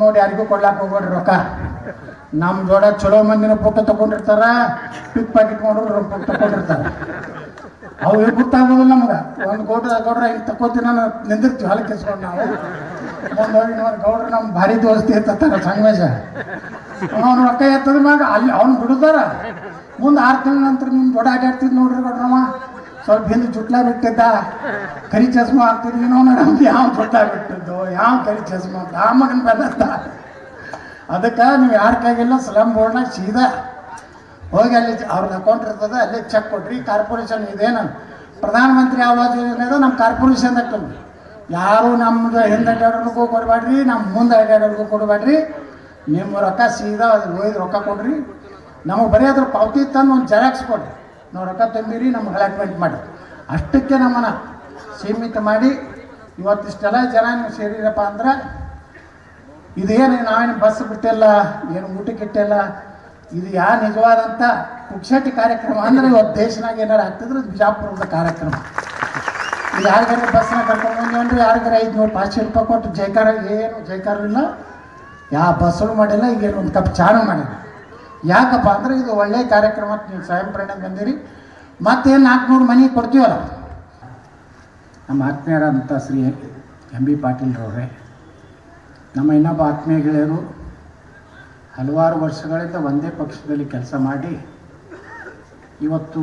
ನೋಡಿ ಯಾರಿಗೂ ಕೊಡ್ಲಾಕ್ ಹೋಗ್ಬೇಡ್ರಿ ರೊಕ್ಕ. ನಮ್ಮ ಜೋಡ ಚಲೋ ಮಂದಿನ ಫೋಟೋ ತಗೊಂಡಿರ್ತಾರ ಪಿಕ್ ಪಾಕೆಟ್ ಮಾಡೋರು ಫೋಟೋ ತಗೊಂಡಿರ್ತಾರ. ಅವು ಗೊತ್ತಾಗೋದು ನಮ್ಗ. ಒಂದು ಗೌಡ್ರ ಗೌಡ್ರ ಹಿಂಗೆ ತಕೋತೀನಿ ನಾನು, ನಿಂದಿರ್ತೀವಿ, ಹಾಲಿ ಕೆಸ್ಕೊಂಡು ನಾವು. ಒಂದು ಹೋಗಿ ನೋಡಿ, ಗೌಡ್ರ ನಮ್ಮ ಭಾರಿ ದೋಸ್ತಿ ಎತ್ತಾರ ಸಂಗಮೇಶ. ಅವನು ರೊಕ್ಕ ಎತ್ತದ ಮ್ಯಾಗ ಅಲ್ಲಿ ಅವ್ನ್ ಬಿಡುತ್ತಾರ ಮುಂದೆ ಆರು ತಿಂಗಳ ನಂತರ ನಿಮ್ಮ ದೊಡ್ಡ ಅಡ್ಡಾಡ್ತಿದ್ ನೋಡ್ರಿ ಗೌಡ್ರಮ್ಮ ಸ್ವಲ್ಪ ಹಿಂದೆ ಚುಟ್ಲಾ ಬಿಟ್ಟಿದ್ದ ಕರಿ ಚಸ್ಮಾ ಹಾಕ್ತಿದ್ವಿ ನಮ್ದು ಯಾವ ಚುಟ್ಲಾ ಬಿಟ್ಟಿದ್ದು ಯಾವ ಕರಿ ಚಸ್ಮಾ? ಅಂತ ಆ ಅದಕ್ಕೆ ನೀವು ಯಾರ ಕೈಗಿಲ್ಲ ಸ್ಲಮ್ ಬೋರ್ಡ್ನಾಗ ಸೀದಾ ಹೋಗಿ ಅಲ್ಲಿ ಅವ್ರದ್ದು ಅಕೌಂಟ್ ಇರ್ತದೆ, ಅಲ್ಲಿ ಚೆಕ್ ಕೊಡ್ರಿ ಕಾರ್ಪೊರೇಷನ್ ಇದೇನು ಪ್ರಧಾನಮಂತ್ರಿ ಆವಾಸ್ ಯೋಜನೆ ಅದ ನಮ್ಮ ಕಾರ್ಪೊರೇಷನ್ದಾಗ ತುಂಬ ಯಾರು ನಮ್ದು ಹಿಂದೆ ಅಡ್ಡಾಡೋರ್ಗೂ ಕೊಡಬೇಡ್ರಿ ನಮ್ಮ ಮುಂದೆ ಅಡ್ಡಾಡೋರ್ಗೂ ಕೊಡಬೇಡ್ರಿ ನಿಮ್ಮ ರೊಕ್ಕ ಸೀದಾ ಒಯ್ದು ರೊಕ್ಕ ಕೊಡ್ರಿ. ನಮಗೆ ಬರೀ ಅದ್ರ ಪಾವತಿ ತಂದು ಒಂದು ಜೆರಾಕ್ಸ್ ಕೊಡ್ರಿ. ನಾವು ರೊಕ್ಕ ತಂದಿರಿ, ನಮ್ಗೆ ಅಲಾಟ್ಮೆಂಟ್ ಮಾಡಿ ಅಷ್ಟಕ್ಕೆ ನಮ್ಮನ್ನು ಸೀಮಿತ ಮಾಡಿ ಇವತ್ತಿಷ್ಟೆಲ್ಲ ಜನ ನೀವು ಸೇರಿರಪ್ಪ ಅಂದ್ರೆ, ಇದೇನು ನಾವೇನು ಬಸ್ ಬಿಟ್ಟಿಲ್ಲ, ಏನು ಊಟಕ್ಕೆ ಇಟ್ಟಿಲ್ಲ ಇದು ಯಾ ನಿಜವಾದಂಥ ಪುಕ್ಷಟಿ ಕಾರ್ಯಕ್ರಮ ಅಂದ್ರೆ ಇವತ್ತು ದೇಶನಾಗ ಏನಾರು ಆಗ್ತಿದ್ರೆ ಬಿಜಾಪುರದ ಕಾರ್ಯಕ್ರಮ. ಇದು ಯಾರಿಗಾರ ಬಸ್ನ ಕರ್ಕೊಂಡು ಬಂದ್ರಿ ಯಾರಿಗಾರ ಐದುನೂರು ಪಾಚಿ ರೂಪಾಯಿ ಕೊಟ್ಟು ಜೈಕಾರ ಏನು ಜೈಕಾರ ಇಲ್ಲ. ಯಾವ ಬಸ್ಸು ಮಾಡಿಲ್ಲ, ಈಗೇನು ಒಂದು ಕಪ್ ಚಾನು ಮಾಡಿಲ್ಲ. ಯಾಕಪ್ಪ ಅಂದ್ರೆ ಇದು ಒಳ್ಳೆಯ ಕಾರ್ಯಕ್ರಮ, ನೀವು ಸ್ವಯಂ ಪ್ರೇರಣೆ ಬಂದಿರಿ. ಮತ್ತೆ ನಾಲ್ಕುನೂರು ಮನೆ ಕೊಡ್ತೀವಲ್ಲ? ನಮ್ಮ ಆತ್ಮೀಯರಾದಂಥ ಶ್ರೀ ಎಂ ಬಿ ಪಾಟೀಲ್ರವ್ರೆ ನಮ್ಮ ಇನ್ನೊಬ್ಬ ಆತ್ಮೀಯ ಗೆಳೆಯರು ಹಲವಾರು ವರ್ಷಗಳಿಂದ ಒಂದೇ ಪಕ್ಷದಲ್ಲಿ ಕೆಲಸ ಮಾಡಿ, ಇವತ್ತು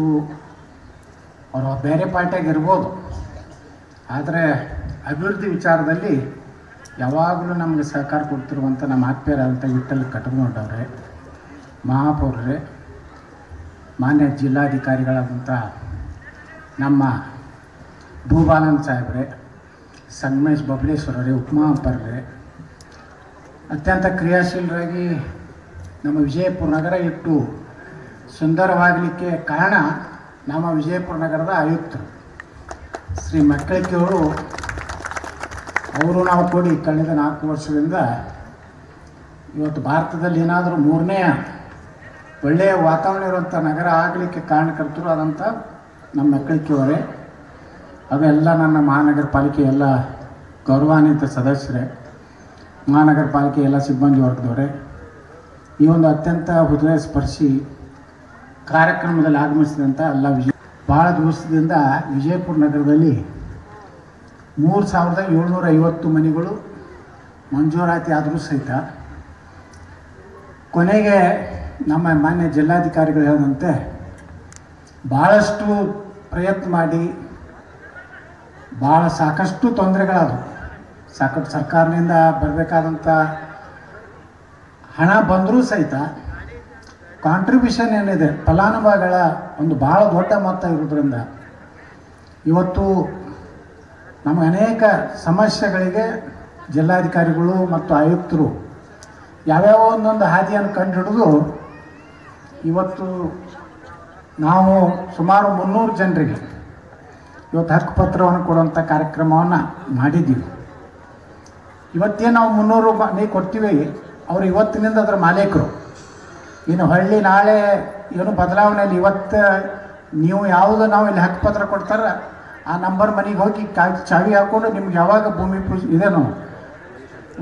ಅವರು ಬೇರೆ ಪಾರ್ಟಿಯಾಗಿರ್ಬೋದು ಆದರೆ ಅಭಿವೃದ್ಧಿ ವಿಚಾರದಲ್ಲಿ ಯಾವಾಗಲೂ ನಮಗೆ ಸಹಕಾರ ಕೊಡ್ತಿರುವಂಥ ನಮ್ಮ ಆತ್ಮೀಯರಾದಂಥ ವಿಠಲ್ ಕಟಗನೊಡ್ಡವ್ರೆ ಮಹಾಪೌರ್ರೆ, ಮಾನ್ಯ ಜಿಲ್ಲಾಧಿಕಾರಿಗಳಾದಂಥ ನಮ್ಮ ಭೂಬಾಲನ್ ಸಾಹೇಬ್ರೆ ಸಂಗಮೇಶ್ ಬಬಲೇಶ್ವರರೇ ಉಪಮಹಾಪರ್ರೆ ಅತ್ಯಂತ ಕ್ರಿಯಾಶೀಲರಾಗಿ ನಮ್ಮ ವಿಜಯಪುರ ನಗರ ಇಟ್ಟು ಸುಂದರವಾಗಲಿಕ್ಕೆ ಕಾರಣ ನಮ್ಮ ವಿಜಯಪುರ ನಗರದ ಆಯುಕ್ತರು. ಶ್ರೀ ಮಕ್ಕಳಿಕೆಯವರು ಅವರು ನಾವು ಕೂಡಿ ಕಳೆದ ನಾಲ್ಕು ವರ್ಷದಿಂದ ಇವತ್ತು ಭಾರತದಲ್ಲಿ ಏನಾದರೂ ಮೂರನೇ ಒಳ್ಳೆಯ ವಾತಾವರಣ ಇರುವಂಥ ನಗರ ಆಗಲಿಕ್ಕೆ ಕಾರಣಕರ್ತರು ಆದಂಥ ನಮ್ಮ ಮಕ್ಕಳಿಕೆಯವರೇ ಅವೆಲ್ಲ ನನ್ನ ಮಹಾನಗರ ಪಾಲಿಕೆ ಎಲ್ಲ ಗೌರವಾನ್ವಿತ ಸದಸ್ಯರೇ ಮಹಾನಗರ ಪಾಲಿಕೆ ಎಲ್ಲ ಸಿಬ್ಬಂದಿ ವರ್ಗದವರೇ, ಈ ಒಂದು ಅತ್ಯಂತ ಹೃದಯ ಸ್ಪರ್ಶಿ ಕಾರ್ಯಕ್ರಮದಲ್ಲಿ ಆಗಮಿಸಿದಂಥ ಎಲ್ಲ ವಿಜಯ ಭಾಳ ದಿವಸದಿಂದ ವಿಜಯಪುರ ನಗರದಲ್ಲಿ ಮೂರು ಸಾವಿರದ ಏಳ್ನೂರ ಐವತ್ತು ಮನೆಗಳು ಮಂಜೂರಾತಿ ಆದರೂ ಸಹಿತ ಕೊನೆಗೆ ನಮ್ಮ ಮಾನ್ಯ ಜಿಲ್ಲಾಧಿಕಾರಿಗಳು ಹೇಳಿದಂತೆ ಭಾಳಷ್ಟು ಪ್ರಯತ್ನ ಮಾಡಿ ಭಾಳ ಸಾಕಷ್ಟು ತೊಂದರೆಗಳಾದವು. ಸಾಕಷ್ಟು ಸರ್ಕಾರದಿಂದ ಬರಬೇಕಾದಂಥ ಹಣ ಬಂದರೂ ಸಹಿತ ಕಾಂಟ್ರಿಬ್ಯೂಷನ್ ಏನಿದೆ, ಫಲಾನುಭವಿಗಳ ಒಂದು ಭಾಳ ದೊಡ್ಡ ಮೊತ್ತ ಇರೋದ್ರಿಂದ ಇವತ್ತು ನಮಗೆ ಅನೇಕ ಸಮಸ್ಯೆಗಳಿಗೆ ಜಿಲ್ಲಾಧಿಕಾರಿಗಳು ಮತ್ತು ಆಯುಕ್ತರು ಯಾವ್ಯಾವ ಒಂದೊಂದು ಹಾದಿಯನ್ನು ಕಂಡು ಹಿಡಿದು ಇವತ್ತು ನಾವು ಸುಮಾರು ಮುನ್ನೂರು ಜನರಿಗೆ ಇವತ್ತು ಹಕ್ಕುಪತ್ರವನ್ನು ಕೊಡುವಂಥ ಕಾರ್ಯಕ್ರಮವನ್ನು ಮಾಡಿದ್ದೀವಿ. ಇವತ್ತೇ ನಾವು ಮುನ್ನೂರು ಮನೆ ಕೊಡ್ತೀವಿ, ಅವರು ಇವತ್ತಿನಿಂದ ಅದರ ಮಾಲೀಕರು. ಇನ್ನು ಹಳ್ಳಿ ನಾಳೆ ಏನು ಬದಲಾವಣೆಯಲ್ಲಿ ಇವತ್ತು ನೀವು ಯಾವುದು ನಾವು ಇಲ್ಲಿ ಹಕ್ಕುಪತ್ರ ಕೊಡ್ತಾರ, ಆ ನಂಬರ್ ಮನೆಗೆ ಹೋಗಿ ಕಾ, ಚಾವಿ ಹಾಕ್ಕೊಂಡು ನಿಮ್ಗೆ ಯಾವಾಗ ಭೂಮಿ ಪೂಜೆ, ಇದೇನು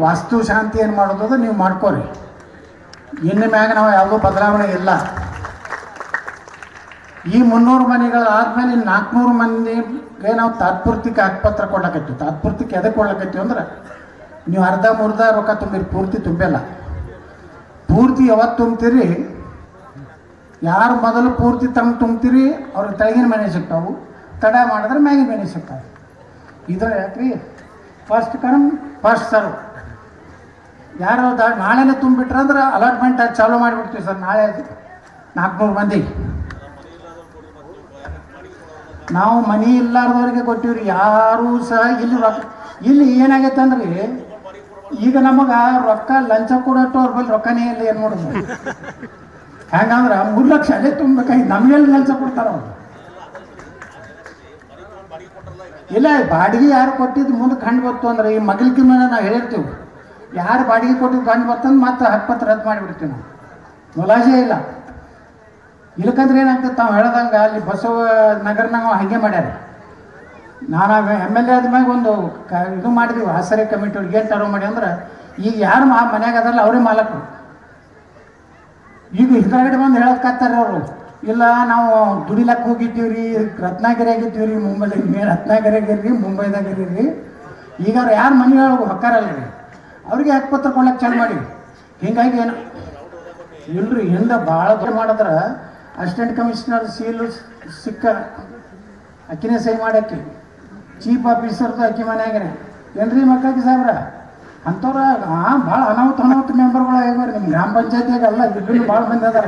ವಾಸ್ತು ಶಾಂತಿ ಏನು ಮಾಡೋದು ನೀವು ಮಾಡ್ಕೋರಿ. ಇನ್ನು ಮ್ಯಾಗ ನಾವು ಯಾವುದೂ ಬದಲಾವಣೆ ಇಲ್ಲ. ಈ ಮುನ್ನೂರು ಮನೆಗಳಾದ್ಮೇಲೆ ಇನ್ನು ನಾಲ್ಕುನೂರು ಮಂದಿಗೆ ನಾವು ತಾತ್ಪೂರ್ತಿಕ ಆಕ್ಪತ್ರ ಕೊಡ್ಲಕತ್ತೀವಿ. ತಾತ್ಪೂರ್ತಿಕ ಎದಕ್ಕೆ ಕೊಡ್ಲಕತ್ತೀವಿ ಅಂದ್ರೆ ನೀವು ಅರ್ಧ ಮುರ್ಧ ರೊಕ್ಕ ತುಂಬಿರಿ, ಪೂರ್ತಿ ತುಂಬಿಲ್ಲ ಪೂರ್ತಿ ಯಾವತ್ತು ತುಂಬ್ತೀರಿ? ಯಾರು ಮೊದಲು ಪೂರ್ತಿ ತಮ್ಮ ತುಂಬ್ತೀರಿ? ಅವ್ರಿಗೆ ತೆಳಗಿನ ಮನೆ ಸಿಗ್ತಾವು. ತಡ ಮಾಡಿದ್ರೆ ಮ್ಯಾಗಿನ ಮನೆ ಸಿಗ್ತಾವೆ. ಇದ್ರ ಯಾಕ್ರಿ? First come first serve. ಯಾರು ದ, ನಾಳೆನೇ ತುಂಬಿಟ್ರೆ ಅಂದ್ರೆ ಅಲಾಟ್ಮೆಂಟ್ ಚಾಲೂ ಮಾಡಿಬಿಡ್ತೀವಿ ಸರ್, ನಾಳೆ ನಾಲ್ಕುನೂರು ಮಂದಿ. ನಾವು ಮನಿ ಇಲ್ಲಾರ್ದವ್ರಿಗೆ ಕೊಟ್ಟಿವ್ರಿ, ಯಾರೂ ಸಹ ಇಲ್ಲಿ ರೊಕ್ಕ ಇಲ್ಲಿ ಏನಾಗೈತೆ ಅಂದ್ರೆ, ಈಗ ನಮಗೆ ರೊಕ್ಕ ಲಂಚ ಕೊಡೋಟು ಅವ್ರ ಬಳಿ ರೊಕ್ಕನೇ ಇಲ್ಲ ಏನು ಮಾಡೋದು? ಹೆಂಗಂದ್ರೆ ಮೂರು ಲಕ್ಷ ಅದೇ ತುಂಬಬೇಕಾಗಿ ನಮಗೆಲ್ಲಿ ಲಂಚ ಕೊಡ್ತಾರ ಇಲ್ಲ, ಬಾಡಿಗೆ ಯಾರು ಕೊಟ್ಟಿದ್ದು ಮುಂದೆ ಕಂಡು ಬಂತು ಅಂದ್ರೆ ಈ ಮಗಲ್ಕಿ ಮೇಲೆ ನಾವು ಹೇಳಿರ್ತೀವಿ. ಯಾರು ಬಾಡಿಗೆ ಕೊಟ್ಟಿದ್ದು ಗಂಡು ಬರ್ತಂದು ಮತ್ತೆ ಹಕ್ಕುಪತ್ರ ರದ್ದು ಮಾಡಿಬಿಡ್ತೀವಿ ನಾವು. ಮುಲಾಜೆ ಇಲ್ಲ. ಇಲ್ಕಂದ್ರೆ ಏನಾಗ್ತದೆ, ತಾವು ಹೇಳ್ದಂಗೆ ಅಲ್ಲಿ ಬಸವ ನಗರನಾಗ ಹಾಗೆ ಮಾಡ್ಯಾರ. ನಾನು ಎಂ ಎಲ್ ಎ ಆದ್ಮ್ಯಾಗ ಒಂದು ಕ, ಇದು ಮಾಡಿದ್ವಿ ಆಸರೆ ಕಮಿಟಿ ಅವ್ರಿಗೆ ಏನು ತರೋ ಮಾಡಿ ಅಂದ್ರೆ, ಈಗ ಯಾರು ಮಾ, ಮನ್ಯಾಗ ಅದಲ್ಲ ಅವರೇ ಮಾಲಕರು. ಈಗ ಹಿಂದಗಡೆ ಬಂದು ಹೇಳೋದಕ್ಕಾಗ್ತಾರೆ ಅವರು. ಇಲ್ಲ, ನಾವು ದುಡಿಲಕ್ಕೆ ಹೋಗಿದ್ದೀವಿ ರೀ ರತ್ನಾಗಿರಿಯಾಗಿದ್ದೀವಿ ರೀ ಮುಂಬೈದಾಗ ನೀವು ಮುಂಬೈದಾಗ ಇರ್ರಿ ಈಗ ಅವ್ರು ಯಾರು ಮನೆ ಒಳಗೆ ಹೊಕ್ಕಾರಲ್ಲ ರೀ ಅವ್ರಿಗೆ ಹಕ್ಕುಪತ್ರ ಕೊಡ್ಲಕ್ಕೆ ಚಾಲು ಮಾಡಿ. ಹಿಂಗಾಗಿ ಏನು? ಇಲ್ರಿ, ಹಿಂದೆ ಭಾಳ ಮಾಡಿದ್ರೆ ಅಸಿಸ್ಟೆಂಟ್ ಕಮಿಷನರ್ ಸೀಲು ಸಿಕ್ಕ ಅಕ್ಕಿನೇ ಸಹಿ ಮಾಡಕ್ಕೆ. ಚೀಫ್ ಆಫೀಸರ್ದು ಅಕ್ಕಿ ಮನೆಯಾಗ್ರೆ ಏನ್ರಿ ಮಕ್ಕಳಿಗೆ ಸಾಹೇಬ್ರ? ಅಂಥವ್ರ ಹಾಂ ಭಾಳ ಅನಾಹುತ ಅನಾಹುತ ಮೆಂಬರ್ಗಳು ಆಗ್ಯಾವ್ರಿ ನಿಮ್ಮ ಗ್ರಾಮ ಪಂಚಾಯತಿಯಾಗ ಅಲ್ಲ ಇಬ್ಬರು ಭಾಳ ಮಂದಿ ಅದಾರ.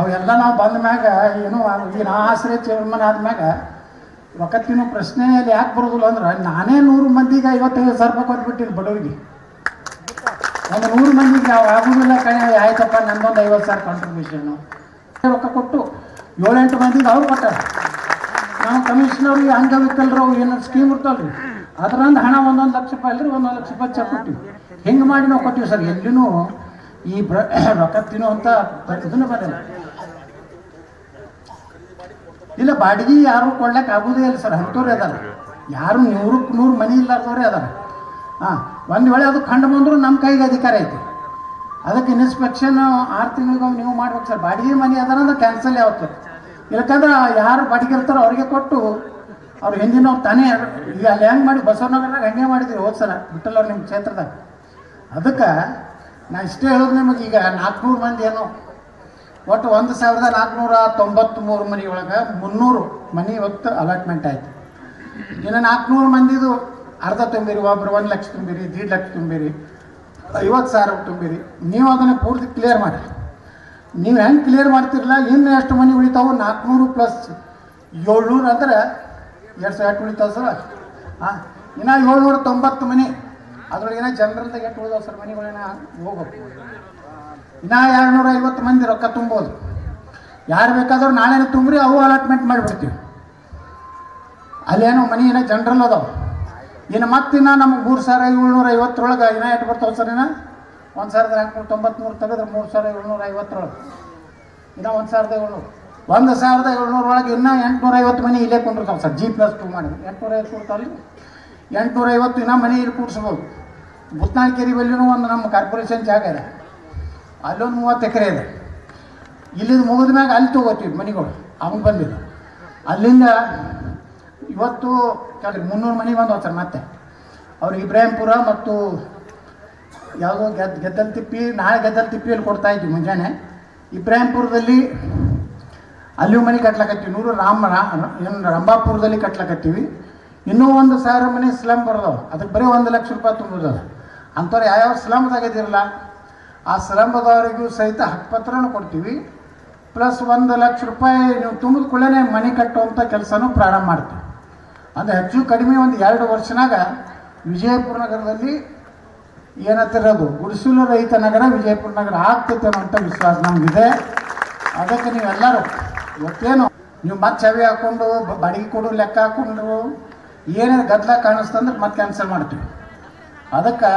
ಅವೆಲ್ಲ ನಾವು ಬಂದ ಮ್ಯಾಗ ಏನು ಈಗ ನಾ ಆಶ್ರಯ ಚೇರ್ಮನ್ ಆದ್ಮ್ಯಾಗ ರೊಕ್ಕ ತಿನ್ನೋ ಪ್ರಶ್ನೆ ಅಲ್ಲಿ ಯಾಕೆ ಬರೋದಿಲ್ಲ ಅಂದ್ರೆ ನಾನೇ ನೂರು ಮಂದಿಗೆ ಐವತ್ತೈದು ಸಾವಿರ ರೂಪಾಯಿ ಕೊಟ್ಬಿಟ್ಟಿನಿ ಬಡವರಿಗೆ. ಒಂದು ನೂರು ಮಂದಿಗೆ ನಾವು ಆಗುದಿಲ್ಲ ಕಣೆ, ಆಯ್ತಪ್ಪ, ನಂದೊಂದು ಐವತ್ತು ಸಾವಿರ ಕಾಂಟ್ರಿಬ್ಯೂಷನ್ನು ರೊಕ್ಕ ಕೊಟ್ಟು ಏಳೆಂಟು ಮಂದಿಗೆ ಅವ್ರು ಕೊಟ್ಟಾರ. ನಾವು ಕಮಿಷನರ್ಗೆ ಅಂಗವಿಕಲರು ಏನೊಂದು ಸ್ಕೀಮ್ ಇರ್ತಲ್ರಿ, ಅದರಿಂದ ಹಣ ಒಂದೊಂದು ಲಕ್ಷ ರೂಪಾಯಿ ಅಲ್ರಿ ಒಂದೊಂದು ಲಕ್ಷ ರೂಪಾಯಿ ಚೆಕ್ ಕೊಟ್ಟಿವಿ ಹೆಂಗೆ ಮಾಡಿ ನಾವು ಕೊಟ್ಟಿವಿ ಸರ್? ಎಲ್ಲಿನೂ ಈ ಬ್ರ ರೊಕ್ಕ ತಿನ್ನುವಂಥ ಇದನ್ನು ಬಂದಿಲ್ಲ ಇಲ್ಲ, ಬಾಡಿಗೆ ಯಾರು ಕೊಡ್ಲಿಕ್ಕೆ ಆಗುದೇ ಇಲ್ಲ ಸರ್, ಅಂಥವ್ರೆ ಅದಾರ. ಯಾರು ನೂರಕ್ಕೆ ನೂರು ಮನಿ ಇಲ್ಲಾರ್ದವ್ರೆ ಅದಾರ. ಹಾಂ, ಒಂದು ವೇಳೆ ಅದು ಕಂಡು ಬಂದರೂ ನಮ್ಮ ಕೈಗೆ ಅಧಿಕಾರ ಐತಿ. ಅದಕ್ಕೆ ಇನ್ಸ್ಪೆಕ್ಷನ್ ಆರು ತಿಂಗಳಿಗೊಮ್ಮೆ ನೀವು ಮಾಡ್ಬೇಕು ಸರ್. ಬಾಡಿಗೆ ಮನೆ ಅದಾರ ಅಂದ್ರೆ ಕ್ಯಾನ್ಸಲ್ ಯಾವತ್ತು? ಇಲ್ಲಕಂದ್ರೆ ಯಾರು ಬಾಡಿಗೆ ಇರ್ತಾರೋ ಅವ್ರಿಗೆ ಕೊಟ್ಟು ಅವ್ರು ಹಿಂದಿನವ್ರು ತಾನೇ ಈಗ ಅಲ್ಲಿ ಹೆಂಗೆ ಮಾಡಿ ಬಸವನಗರದಾಗ ಹಂಗೆ ಮಾಡಿದ್ರಿ ಹೋದ್ ಸಲ ಬಿಟ್ಟಲ್ಲ ನಿಮ್ಮ ಕ್ಷೇತ್ರದಾಗ. ಅದಕ್ಕೆ ನಾ ಇಷ್ಟೇ ಹೇಳೋದು ನಿಮಗೆ ಈಗ ನಾಲ್ಕುನೂರು ಮಂದಿ ಏನೋ ಒಟ್ಟು ಒಂದು ಸಾವಿರದ ನಾಲ್ಕುನೂರ ತೊಂಬತ್ತ್ಮೂರು ಮನೆ ಒಳಗೆ ಮುನ್ನೂರು ಮನೆ ಇವತ್ತು ಅಲಾಟ್ಮೆಂಟ್ ಆಯ್ತು. ಇನ್ನು ನಾಲ್ಕುನೂರು ಮಂದಿದು ಅರ್ಧ ತುಂಬಿರಿ ಒಬ್ಬರು ಒಂದು ಲಕ್ಷ ತುಂಬಿರಿ, ದೀಡ್ ಲಕ್ಷ ತುಂಬಿರಿ, ಐವತ್ತು ಸಾವಿರ ತುಂಬಿರಿ. ನೀವು ಅದನ್ನು ಪೂರ್ತಿ ಕ್ಲಿಯರ್ ಮಾಡಿ. ನೀವು ಹೆಂಗೆ ಕ್ಲಿಯರ್ ಮಾಡ್ತಿರಲ್ಲ ಇನ್ನು ಎಷ್ಟು ಮನೆ ಉಳಿತಾವು ನಾಲ್ಕುನೂರು ಪ್ಲಸ್ ಏಳ್ನೂರು ಅಂದ್ರೆ ಎರಡು ಸಾವಿರ ಎಷ್ಟು ಉಳಿತಾವೆ ಸರ್? ಹಾಂ ಇನ್ನು ಏಳ್ನೂರ ತೊಂಬತ್ತು ಮನೆ. ಅದ್ರೊಳಗೆ ಏನೋ ಜನರಲ್ದಾಗ ಎಷ್ಟು ಉಳಿದಾವೆ ಸರ್ ಮನೆಗಳೇನ ಹೋಗ್ಬೇಕು ಇನ್ನ ಎರಡುನೂರ ಐವತ್ತು ಮಂದಿ ರೊಕ್ಕ ತುಂಬೋದು. ಯಾರು ಬೇಕಾದ್ರೂ ನಾಳೆನೇ ತುಂಬ್ರಿ, ಅವು ಅಲಾಟ್ಮೆಂಟ್ ಮಾಡಿಬಿಡ್ತೀವಿ. ಅಲ್ಲೇನೋ ಮನಿ ಏನೋ ಜನರಲ್ ಅದಾವೆ. ಇನ್ನು ಮತ್ತಿನ್ನ ನಮ್ಗೆ ಮೂರು ಸಾವಿರ ಏಳ್ನೂರ ಐವತ್ತರೊಳಗೆ ಇನ್ನ ಎಷ್ಟು ಬರ್ತಾವೆ ಸರ್ ಇನ್ನ? ಒಂದು ಸಾವಿರದ ಎಂಟುನೂರ ತೊಂಬತ್ತ್ಮೂರು ತೆಗೆದ್ರೆ ಮೂರು ಸಾವಿರ ಏಳ್ನೂರ ಐವತ್ತರೊಳಗೆ ಇನ್ನು ಒಂದು ಸಾವಿರದ ಏಳ್ನೂರು. ಒಂದು ಸಾವಿರದ ಏಳ್ನೂರೊಳಗೆ ಇನ್ನೂ ಎಂಟುನೂರ ಐವತ್ತು ಮನೆ ಇಲ್ಲೇ ಕೊಂಡಿರ್ತಾವೆ ಸರ್ ಜಿ ಪ್ಲಸ್ ಟು ಮಾಡಿ ಎಂಟುನೂರ ಐವತ್ತು ಕೊಡ್ತಾವಲ್ಲಿ ಎಂಟುನೂರ ಐವತ್ತು ಇನ್ನೂ ಮನೆ ಇಲ್ಲಿ ಕೂಡಿಸ್ಬೋದು. ಬುತ್ನಾಳ್ಕೆರೆ ಬಲ್ಲಿನೂ ಒಂದು ನಮ್ಮ ಕಾರ್ಪೊರೇಷನ್ ಜಾಗ ಇದೆ. ಅಲ್ಲೊಂದು ಮೂವತ್ತು ಎಕರೆ ಇದೆ. ಇಲ್ಲಿಂದ ಮುಗಿದ ಮ್ಯಾಗ ಅಲ್ಲಿ ತೊಗೋತೀವಿ ಮನೆಗಳು. ಅವ್ನು ಬಂದಿದ್ದ. ಅಲ್ಲಿಂದ ಇವತ್ತು ಕೇಳ್ರಿ ಮುನ್ನೂರು ಮನೆ ಬಂದು ಹೋಗ್ತಾರೆ ಮತ್ತೆ. ಅವ್ರು ಇಬ್ರಾಹಿಂಪುರ ಮತ್ತು ಯಾವುದೋ ಗೆದ್, ಗೆದ್ದಲ್ ತಿಪ್ಪಿ, ನಾಳೆ ಗೆದ್ದಲ್ ತಿಪ್ಪಿಯಲ್ಲಿ ಕೊಡ್ತಾ ಇದ್ವಿ ಮುಂಜಾನೆ. ಇಬ್ರಾಹಿಂಪುರದಲ್ಲಿ ಅಲ್ಲಿಯೂ ಮನೆ ಕಟ್ಲಕತ್ತೀವಿ. ನೂರು ರಾಮ ಏನು ರಂಭಾಪುರದಲ್ಲಿ ಕಟ್ಲಕತ್ತೀವಿ. ಇನ್ನೂ ಒಂದು ಸಾವಿರ ಮನೆ ಸ್ಲಮ್ ಬರ್ದವು. ಅದಕ್ಕೆ ಬರೀ ಒಂದು ಲಕ್ಷ ರೂಪಾಯಿ ತುಂಬೋದದ. ಅಂಥವ್ರು ಯಾವ್ಯಾವ ಸ್ಲಮ್ದಾಗ ಇದಿರಲ್ಲ ಆ ಸ್ಲಂಬದವರಿಗೂ ಸಹಿತ ಹಕ್ಕುಪತ್ರನೂ ಕೊಡ್ತೀವಿ. ಪ್ಲಸ್ ಒಂದು ಲಕ್ಷ ರೂಪಾಯಿ ನೀವು ತುಂಬಿದ ಕೂಡಲೇ ಮನೆ ಕಟ್ಟುವಂಥ ಕೆಲಸನೂ ಪ್ರಾರಂಭ ಮಾಡ್ತೀವಿ. ಅಂದರೆ ಹೆಚ್ಚು ಕಡಿಮೆ ಒಂದು ಎರಡು ವರ್ಷನಾಗ ವಿಜಯಪುರ ನಗರದಲ್ಲಿ ಏನತ್ತಿರೋದು ಗುಡಿಸಲು ರಹಿತ ನಗರ ವಿಜಯಪುರ ನಗರ ಆಗ್ತೈತೆ ಅನ್ನೋಂಥ ವಿಶ್ವಾಸ ನಮಗಿದೆ. ಅದಕ್ಕೆ ನೀವೆಲ್ಲರೂ ಇವತ್ತೇನು ನೀವು ಮತ್ತೆ ಚವಿ ಹಾಕ್ಕೊಂಡು ಬಾಡಿಗೆ ಕೊಡು, ಲೆಕ್ಕ ಹಾಕ್ಕೊಂಡು ಏನೇನು ಗದ್ದಲ ಕಾಣಿಸ್ತಂದ್ರೆ ಮತ್ತೆ ಕ್ಯಾನ್ಸಲ್ ಮಾಡ್ತೀವಿ. ಅದಕ್ಕೆ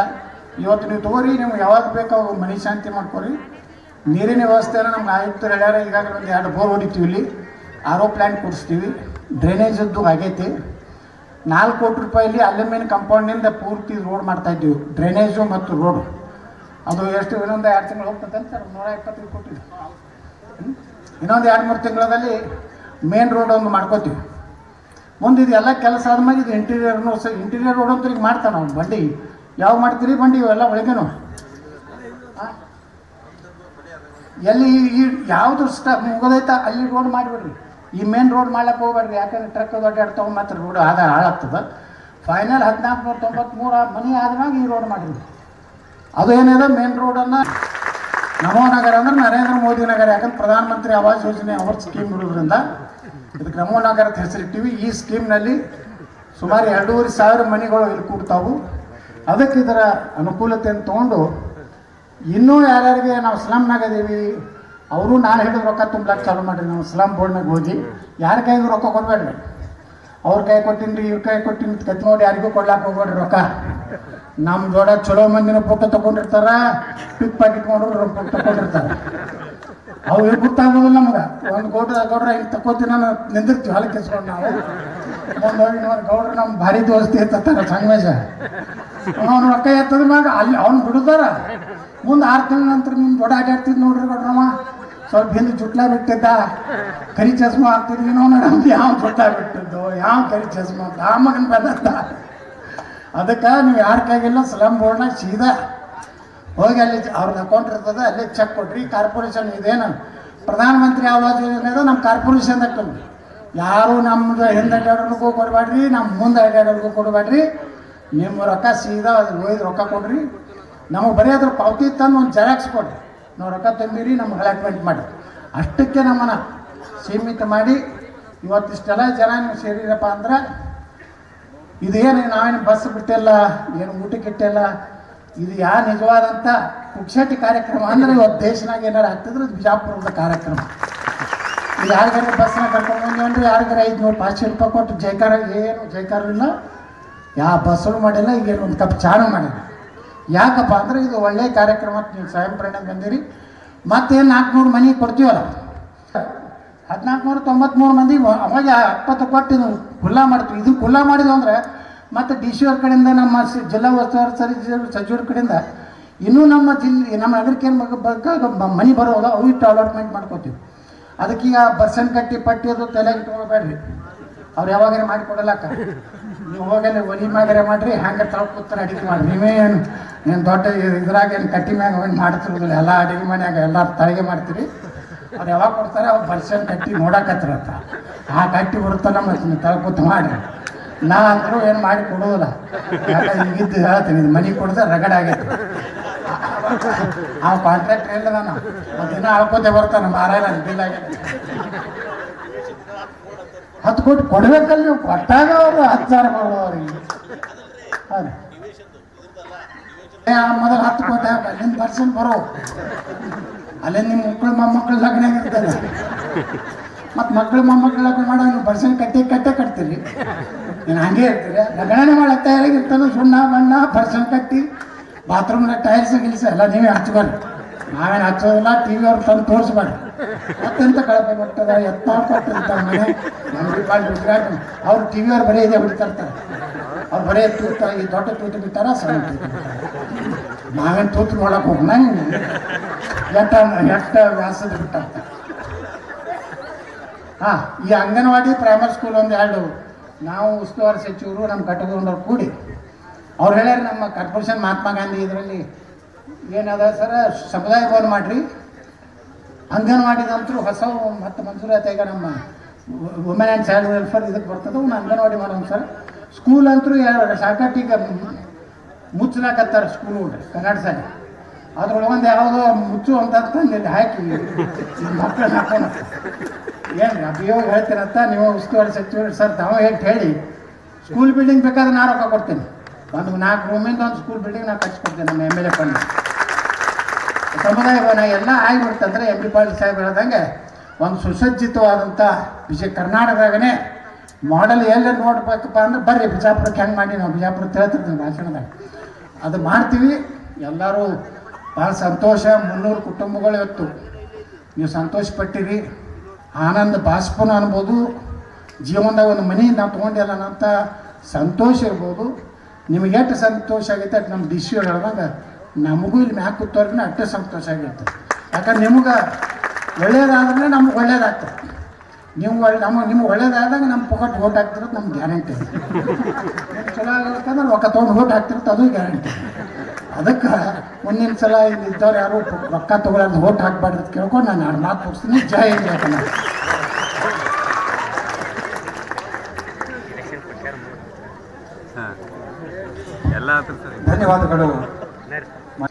ಇವತ್ತು ನೀವು ತಗೋರಿ, ನಿಮ್ಗೆ ಯಾವಾಗ ಬೇಕು ಮನೆ ಶಾಂತಿ ಮಾಡ್ಕೊರಿ. ನೀರಿನ ವ್ಯವಸ್ಥೆ ನಮ್ಗೆ ಆಯುಕ್ತರು ಹೇಳ್ಯಾರ, ಈಗಾಗಲೇ ಒಂದು ಎರಡು ಬೋರ್ ಹೊಡಿತೀವಿ ಇಲ್ಲಿ. ಆರೋ ಪ್ಲ್ಯಾಂಟ್ ಕೊಡಿಸ್ತೀವಿ. ಡ್ರೈನೇಜದ್ದು ಆಗೈತಿ. ನಾಲ್ಕು ಕೋಟಿ ರೂಪಾಯಲ್ಲಿ ಅಲ್ಯೂಮಿನಿಯಂ ಕಂಪೌಂಡಿಂದ ಪೂರ್ತಿ ರೋಡ್ ಮಾಡ್ತಾ ಇದ್ದೀವಿ. ಡ್ರೈನೇಜು ಮತ್ತು ರೋಡು ಅದು ಎಷ್ಟು, ಇನ್ನೊಂದು ಎರಡು ತಿಂಗಳು ಹೋಗ್ತದೆ ಅಂತ ನೂರ ಇಪ್ಪತ್ತೈದು ಕೋಟಿ. ಇನ್ನೊಂದು ಎರಡು ಮೂರು ತಿಂಗಳಲ್ಲಿ ಮೇನ್ ರೋಡ್ ಒಂದು ಮಾಡ್ಕೋತೀವಿ. ಮುಂದೆ ಇದೆಲ್ಲ ಕೆಲಸ ಆದ್ಮೇಲೆ ಇದು ಇಂಟೀರಿಯರ್ನು ಸಹ ಇಂಟೀರಿಯರ್ ರೋಡ್ ಅಂತ ಈಗ ಮಾಡ್ತಾನೆ ಅವ್ನು ಬಂಡಿ. ಯಾವ ಮಾಡ್ತೀರಿ ಬಂಡಿ ಇವೆಲ್ಲ ಆ? ಎಲ್ಲಿ ಈ- ಯಾವುದು ಸ್ಟ ಮುಗೋದೈತ ಅಲ್ಲಿ ರೋಡ್ ಮಾಡಿಬಿಡ್ರಿ ಈ ಮೇನ್ ರೋಡ್ ಮಾಡ್ಲಕ್ಕೆ ಹೋಗ್ಬೇಡ್ರಿ. ಯಾಕಂದ್ರೆ ಟ್ರಕ್ ದೊಡ್ಡ ಮತ್ತೆ ರೋಡ್ ಆದ ಹಾಳಾಗ್ತದೆ. ಫೈನಲ್ ಹದಿನಾಲ್ಕು ನೂರ ತೊಂಬತ್ಮೂರು ಮನೆ ಆದ್ಮ್ಯಾಗ ಈ ರೋಡ್ ಮಾಡಿದ್ವಿ ಅದು ಏನಿದೆ? ಮೇನ್ ರೋಡನ್ನು ನಮೋ ನಗರ ಅಂದ್ರೆ ನರೇಂದ್ರ ಮೋದಿ ನಗರ. ಯಾಕಂದ್ರೆ ಪ್ರಧಾನಮಂತ್ರಿ ಆವಾಸ್ ಯೋಜನೆ ಅವರ್ ಸ್ಕೀಮ್ ಇರೋದ್ರಿಂದ ಇದಕ್ಕೆ ನಮೋ ನಗರ ಹೆಸರಿಟ್ಟಿವಿ. ಈ ಸ್ಕೀಮ್ನಲ್ಲಿ ಸುಮಾರು ಎರಡೂವರೆ ಸಾವಿರ ಮನೆಗಳು ಇಲ್ಲಿ ಕೂಡ್ತಾವು. ಅದಕ್ಕೆ ಇದರ ಅನುಕೂಲತೆಯನ್ನು ತೊಗೊಂಡು ಇನ್ನೂ ಯಾರ್ಯಾರಿಗೆ ನಾವು ಸ್ಲಮ್ನಾಗ ಇದೀವಿ, ಅವರು ನಾನು ಹೇಳಿದ ರೊಕ್ಕ ತುಂಬಲಾಕ ಚಾಲು ಮಾಡಿರಿ, ನಾವು ಸ್ಲಮ್ ಬೋರ್ಡ್ನಾಗ ಹೋಗಿ ಯಾರ ಕೈಗೂ ರೊಕ್ಕ ಕೊಡಬೇಡ್ರಿ. ಅವ್ರ ಕೈ ಕೊಟ್ಟಿನ್ರಿ, ಇವ್ರ ಕೈ ಕೊಟ್ಟಿನಿ ಕತ್ ನೋಡಿ ಯಾರಿಗೂ ಕೊಡ್ಲಾಕ ಹೋಗ್ಬೇಡ್ರಿ ರೊಕ್ಕ. ನಮ್ಮ ಜೋಡ ಚಲೋ ಮಂದಿನ ಫೋಟೋ ತಗೊಂಡಿರ್ತಾರ ಪಿಕ್ ಪಾಕಿಟ್ ಮಾಡೋರು ಫೋಟೋ ತಗೊಂಡಿರ್ತಾರ. ಅವು ಗೊತ್ತಾಗೋದಿಲ್ಲ ನಮ್ಗೆ. ಒಂದು ಗೌಡ್ರ ಗೌಡ್ರ ಹಿಂಗೆ ತಕೋತೀನಿ ನಾನು ನಿಂದಿರ್ತೀವಿ ಹಾಲು ಕೆಸ್ಕೊಂಡು ನಾವು. ಒಂದು ಹೋಗಿ ನೋಡಿ, ಗೌಡ್ರ ನಮ್ಮ ಭಾರಿ ದೋಸ್ತಿ ಎತ್ತಾರ ಸಂಗಮೇಶ. ಅವ್ನು ರೊಕ್ಕ ಎತ್ತದ ಮ್ಯಾಗ ಅಲ್ಲಿ ಅವ್ನು ಬಿಡುತ್ತಾರ ಮುಂದೆ ಆರು ತಿಂಗಳ ನಂತರ ನಿಮ್ಮ ದೊಡ್ಡ ಅಡ್ಡಾಡ್ತಿದ್ ನೋಡ್ರಿ ಗೌಡ್ರಮ್ಮ ಸ್ವಲ್ಪ ಹಿಂದೆ ಚುಟ್ಲ ಬಿಟ್ಟಿದ್ದ. ಕರಿ ಚಸ್ಮಾ ಹಾಕ್ತಿದ್ವಿ ನೋಡೋಣ ಯಾವ ಚುಟ್ಲ ಬಿಟ್ಟಿದ್ದು, ಯಾವ ಕರಿ ಚಸ್ಮಾ ಆ ಬಂದತ್ತ. ಅದಕ್ಕೆ ನೀವು ಯಾರ ಕೈಗಿಲ್ಲ ಸ್ಲಮ್ ಬೋರ್ಡ್ನಾಗ ಸೀದಾ ಹೋಗಿ ಅಲ್ಲಿ ಅವ್ರದ್ದು ಅಕೌಂಟ್ ಇರ್ತದೆ, ಅಲ್ಲೇ ಚೆಕ್ ಕೊಟ್ರಿ ಕಾರ್ಪೊರೇಷನ್ ಇದೇನು ಪ್ರಧಾನಮಂತ್ರಿ ಆವಾಸ್ ಯೋಜನೆ ಅದ ನಮ್ಮ ಕಾರ್ಪೊರೇಷನ್ದಾಗ ತಂದು ಯಾರು ನಮ್ಮದು ಹಿಂದೆ ಅಡ್ಡಾಡೋರ್ಗೂ ಕೊಡಬೇಡ್ರಿ ನಮ್ಮ ಮುಂದೆ ಅಡ್ಡಾಡೋರ್ಗೂ ಕೊಡಬೇಡ್ರಿ ನಿಮ್ಮ ರೊಕ್ಕ ಸೀದಾ ಅದು ಒಯ್ದು ರೊಕ್ಕ ಕೊಡ್ರಿ. ನಮಗೆ ಬರೀ ಅದ್ರ ಪಾವತಿ ತಂದು ಒಂದು ಜೆರಾಕ್ಸ್ ಕೊಡ್ರಿ. ನಾವು ರೊಕ್ಕ ತಂದಿರಿ, ನಮ್ಗೆ ಅಲಾಟ್ಮೆಂಟ್ ಮಾಡಿ. ಅಷ್ಟಕ್ಕೆ ನಮ್ಮನ್ನು ಸೀಮಿತ ಮಾಡಿ. ಇವತ್ತಿಷ್ಟೆಲ್ಲ ಜನ ನೀವು ಸೇರಿರಪ್ಪ ಅಂದ್ರೆ ಇದೇನು ನಾವೇನು ಬಸ್ ಬಿಟ್ಟಿಲ್ಲ, ಏನು ಊಟಕ್ಕೆ ಇಟ್ಟಿಲ್ಲ ಇದು ಯಾ ನಿಜವಾದಂಥ ಪುಕ್ಷಟಿ ಕಾರ್ಯಕ್ರಮ ಅಂದರೆ ಇವತ್ತು ದೇಶನಾಗ ಏನಾರು ಆಗ್ತಿದ್ರೆ ಬಿಜಾಪುರದ ಕಾರ್ಯಕ್ರಮ. ಇದು ಯಾರಿಗಾರ ಬಸ್ನ ಕರ್ಕೊಂಡು ಬಂದ್ವಿ ಯಾರಿಗಾರ ಐದುನೂರು ಪಾಚಿ ರೂಪಾಯಿ ಕೊಟ್ಟು ಜೈಕಾರ ಏನು ಜೈಕಾರ ಇಲ್ಲ ಯಾವ ಬಸ್ಸು ಮಾಡಿಲ್ಲ, ಈಗೇನು ಒಂದು ಕಪ್ ಚಾನು ಮಾಡಿಲ್ಲ. ಯಾಕಪ್ಪ ಅಂದ್ರೆ ಇದು ಒಳ್ಳೆಯ ಕಾರ್ಯಕ್ರಮ ನೀವು ಸ್ವಯಂ ಪ್ರೇರಣೆ ಬಂದಿರಿ ಮತ್ತೇನು ನಾಲ್ಕುನೂರು ಮನೆ ಕೊಡ್ತೀವಲ್ಲ? ಹದಿನಾಲ್ಕುನೂರ ತೊಂಬತ್ತ್ಮೂರು ಮಂದಿ ಅವಾಗ ಎಪ್ಪತ್ತು ಇದು ಖುಲ್ಲಾ ಮಾಡ್ತೀವಿ. ಇದು ಖುಲ್ಲಾ ಮಾಡಿದ್ವು ಅಂದ್ರೆ ಮತ್ತು ಡಿ ಸಿ ಅವ್ರ ಕಡೆಯಿಂದ ನಮ್ಮ ಜಿಲ್ಲಾ ಉಸ್ತುವಾರಿ ಸರಿ ಸಚಿವರ ಕಡೆಯಿಂದ ಇನ್ನೂ ನಮ್ಮ ಜಿಲ್ಲೆ, ನಮ್ಮ ನಗರಕ್ಕೆ ಏನು ಬಗ್ಗೆ ಮನೆ ಬರೋದು ಅವು ಇಟ್ಟು ಅಲಾಟ್ಮೆಂಟ್ ಮಾಡ್ಕೋತೀವಿ. ಅದಕ್ಕೆ ಈಗ ಬರ್ಸನ್ ಕಟ್ಟಿ ಪಟ್ಟಿ ಅದು ತಲೆಗೆ ಇಟ್ಕೊಳ್ಬೇಡ್ರಿ ಅವ್ರು ಯಾವಾಗಾರ ಮಾಡಿಕೊಡಲಕ್ಕ ನೀವು ಹೋಗಲ್ಲ ಒಲಿ ಮ್ಯಾಗಾರೆ ಮಾಡಿರಿ ಹ್ಯಾಂಗೆ ತಾವು ಕೂತ್ತರ ಅಡಿಗೆ ಮಾಡಿ. ನೀವೇ ಏನು ಏನು ದೊಡ್ಡ ಇದ್ರಾಗ ಏನು ಕಟ್ಟಿ ಮ್ಯಾಗ ಏನು ಮಾಡ್ತಿರೋದಿಲ್ಲ. ಎಲ್ಲ ಅಡುಗೆ ಮನೆಯಾಗ ಎಲ್ಲ ತಳಿಗೆ ಮಾಡ್ತೀರಿ. ಅವ್ರು ಯಾವಾಗ ಕೊಡ್ತಾರೆ? ಅವ್ರು ಬರ್ಸನ್ ಕಟ್ಟಿ ನೋಡಕತ್ತಿರತ್ತ ಆ ಕಟ್ಟಿ ಬರುತ್ತಲ್ಲ ನಮ್ಮ ತಲೆ ಕೂತ್ ಮಾಡಿ. ನಾ ಅಂದ್ರೂ ಏನು ಮಾಡಿ ಕೊಡೋದಿಲ್ಲ. ಈಗಿದ್ದು ಹೇಳ್ತೀನಿ, ಇದು ಮನೆ ಕೊಡದೆ ರಗಡ ಆಗೈತೆ. ಆ ಕಾಂಟ್ರಾಕ್ಟ್ ಒಂದು ದಿನ ಅಳ್ಕೋತೆ ಬರ್ತಾನೆ ಮಾರಾಯಿಲ್ಲ ಬಿಲ್ ಹತ್ತು ಕೋಟಿ ಕೊಡ್ಬೇಕಲ್ಲ ನೀವು, ಕೊಟ್ಟಾಗ ಅವರು ಹತ್ತು ಸಾವಿರ ಅವ್ರಿಗೆ. ಹೌದು. ಮೊದಲು ಹತ್ತು ಕೋಟಿ ಅಲ್ಲಿಂದ ಪರ್ಸೆಂಟ್ ಬರೋ. ಅಲ್ಲೇ ನಿಮ್ಮ ಮಕ್ಕಳು ಮೊಮ್ಮಕ್ಕಳು ಲಗ್ನ ಇರ್ತಾರೆ ಮತ್ತು ಮಕ್ಕಳು ಮೊಮ್ಮಕ್ಕಳು ಲಗ್ನ ಮಾಡೋ ನೀವು ಪರ್ಸೆಂಟ್ ಕಟ್ಟಿ, ಕಟ್ಟೆ ಕಟ್ತೀರಿ. ನೀನು ಹಂಗೆ ಇರ್ತೀರಿ ಲಗ್ನನೇ ತಯಾರಿಗೆ ತಯಾರಾಗಿರ್ತಾನೆ ಸುಣ್ಣ, ಬಣ್ಣ ಬರ್ಸನ್ ಕಟ್ಟಿ ಬಾತ್ರೂಮ್ನಾಗ ಟೈಲ್ಸ್ ಗಿಲ್ಸ ಎಲ್ಲ ನೀವೇ ಹಚ್ಬಾರ್ದು ನಾವೇನು ಹಚ್ಚೋದಿಲ್ಲ ಟಿ ವಿ ಅವ್ರು ತಂದು ತೋರಿಸ್ಬಾರ್ದು ಅತ್ಯಂತ ಕಳಪೆ ಬರ್ತದ ಎತ್ತ ಕೊಟ್ಟಿರ್ತ ಮನೆ. ಭಾಳ ಗುಜರಾತ್ ಅವ್ರು ಟಿ ವಿ ಅವ್ರು ಬರೀ ಇದೇ ಬಿಡ್ತಿರ್ತಾರೆ ಅವ್ರು ಬರೀ ತೂತ, ಈ ದೊಡ್ಡ ತೂತು ಬಿಟ್ಟಾರ, ಸಣ್ಣ ನಾವೇನು ತೂತು ನೋಡಕ್ಕೆ ಹೋಗೋಣ ಎಟ್ಟ ಎಟ್ಟ ವ್ಯಾಸದ ಬಿಟ್ಟ. ಹಾಂ, ಈ ಅಂಗನವಾಡಿ ಪ್ರೈಮರಿ ಸ್ಕೂಲ್ ಒಂದು ಎರಡು. ನಾವು ಉಸ್ತುವಾರಿ ಸಚಿವರು ನಮ್ಮ ಘಟಕದವ್ರು ಕೂಡಿ. ಅವ್ರು ಹೇಳ್ಯಾರ ನಮ್ಮ ಕಾರ್ಪೊರೇಷನ್ ಮಹಾತ್ಮ ಗಾಂಧಿ ಇದರಲ್ಲಿ ಏನದ ಸರ, ಸಮುದಾಯ ಭವನ ಮಾಡ್ರಿ. ಅಂಗನವಾಡಿದಂತರೂ ಹೊಸ ಮತ್ತು ಮಂಜೂರಾತಿ ಈಗ ನಮ್ಮ ವುಮೆನ್ ಆ್ಯಂಡ್ ಚೈಲ್ಡ್ ವೆಲ್ಫೇರ್ ಇದಕ್ಕೆ ಬರ್ತದೆ, ಅವ್ನು ಅಂಗನವಾಡಿ ಮಾಡೋಣ ಸರ್. ಸ್ಕೂಲ್ ಅಂತರೂ ಸಾಕಟ್ಟು ಮುಚ್ಚಲಾಕತ್ತಾರ ಸ್ಕೂಲ್ ಕನ್ನಡ ಶಾಲೆ. ಅದ್ರೊಳಗೊಂದು ಯಾವುದೋ ಮುಚ್ಚು ಅಂತ ಇಲ್ಲಿ ಹಾಕಿ. ಮಕ್ಕಳು ಹಾಕೋಣ ಏನು ಅಭಿಯೋಗ ಹೇಳ್ತೀರಂತ ನೀವು ಉಸ್ತುವಾರಿ ಸಚಿವರು ಸರ್, ತಾವು ಹೇಳಿ ಹೇಳಿ. ಸ್ಕೂಲ್ ಬಿಲ್ಡಿಂಗ್ ಬೇಕಾದ್ರೆ ನಾ ರೊಕ್ಕ ಕೊಡ್ತೀನಿ. ಒಂದು ನಾಲ್ಕು ರೂಮಿಂದ ಒಂದು ಸ್ಕೂಲ್ ಬಿಲ್ಡಿಂಗ್ ನಾ ಕಟ್ಸ್ಕೊಡ್ತೀನಿ ನಮ್ಮ ಎಂ ಎಲ್ ಎ ಫಂಡ್ ಸಮುದಾಯ ಭವನ ಎಲ್ಲ ಆಗಿಬಿಡ್ತಂದ್ರೆ ಎಂ ಪಿ ಪಾಟೀಲ್ ಸಾಹೇಬ್ ಹೇಳ್ದಂಗೆ ಒಂದು ಸುಸಜ್ಜಿತವಾದಂಥ ವಿಜಯ ಕರ್ನಾಟಕದಾಗನೇ ಮಾಡೆಲ್ ಎಲ್ಲ ನೋಡ್ಬೇಕಪ್ಪ ಅಂದ್ರೆ ಬರ್ರಿ, ಬಿಜಾಪುರಕ್ಕೆ ಹೆಂಗೆ ಮಾಡಿ, ನಾವು ಬಿಜಾಪುರ ಹೇಳ್ತಿರ್ತೀವಿ ಭಾಷಣದಾಗ. ಅದು ಮಾಡ್ತೀವಿ. ಎಲ್ಲರೂ ಭಾಳ ಸಂತೋಷ. ಮುನ್ನೂರು ಕುಟುಂಬಗಳು ಇವತ್ತು. ನೀವು ಸಂತೋಷ ಪಟ್ಟಿರಿ ಆನಂದ ಬಾಷ್ಪನ ಅನ್ಬೋದು. ಜೀವನದಾಗ ಒಂದು ಮನೆ ನಾವು ತೊಗೊಂಡಿಲ್ಲ ಅಂತ ಸಂತೋಷ ಇರ್ಬೋದು. ನಿಮಗೆ ಎಷ್ಟು ಸಂತೋಷ ಆಗೈತೆ ಅಟ್ ನಮ್ಮ ಡಿಶ್ ಹೇಳ್ದಂಗೆ, ನಮಗೂ ಇಲ್ಲಿ ಮ್ಯಾಕ್ ಕೂತವ್ರಿಗೆ ಅಷ್ಟೇ ಸಂತೋಷ ಆಗಿರ್ತದೆ ಯಾಕಂದ್ರೆ ನಿಮ್ಗೆ ಒಳ್ಳೇದಾದ್ರೆ ನಮ್ಗೆ ಒಳ್ಳೇದಾಗ್ತದೆ. ನೀವು ಒಳ್ಳೆ ನಮಗೆ ನಿಮ್ಗೆ ಒಳ್ಳೇದಾದಾಗ ನಮ್ಮ ಪೊಕಟ್ ಓಟ್ ಹಾಕ್ತಿರೋದು ನಮ್ಗೆ ಗ್ಯಾರಂಟಿ ನಿಮ್ಗೆ ಚಲೋ ಆಗಿರ್ತಂದ್ರೆ ರೊಕ್ಕ ತೊಗೊಂಡು ಓಟ್ ಹಾಕ್ತಿರುತ್ತೆ ಅದು ಗ್ಯಾರಂಟಿ ಅದಕ್ಕೆ ಮುಂದಿನ ಸಲ ಇಲ್ಲಿ ಇದ್ದವ್ರು ಯಾರು ರೊಕ್ಕ ತೊಗೊಳ್ಳೋದು ಓಟ್ ಹಾಕ್ಬಾರ್ದು ಅಂತ ಕೇಳ್ಕೊಂಡು ನಾನು ಎರಡು ಮಾತು ಮುಗಿಸ್ತೀನಿ. ಜೈ ಇಲ್ಲ ಧನ್ಯವಾದಗಳು.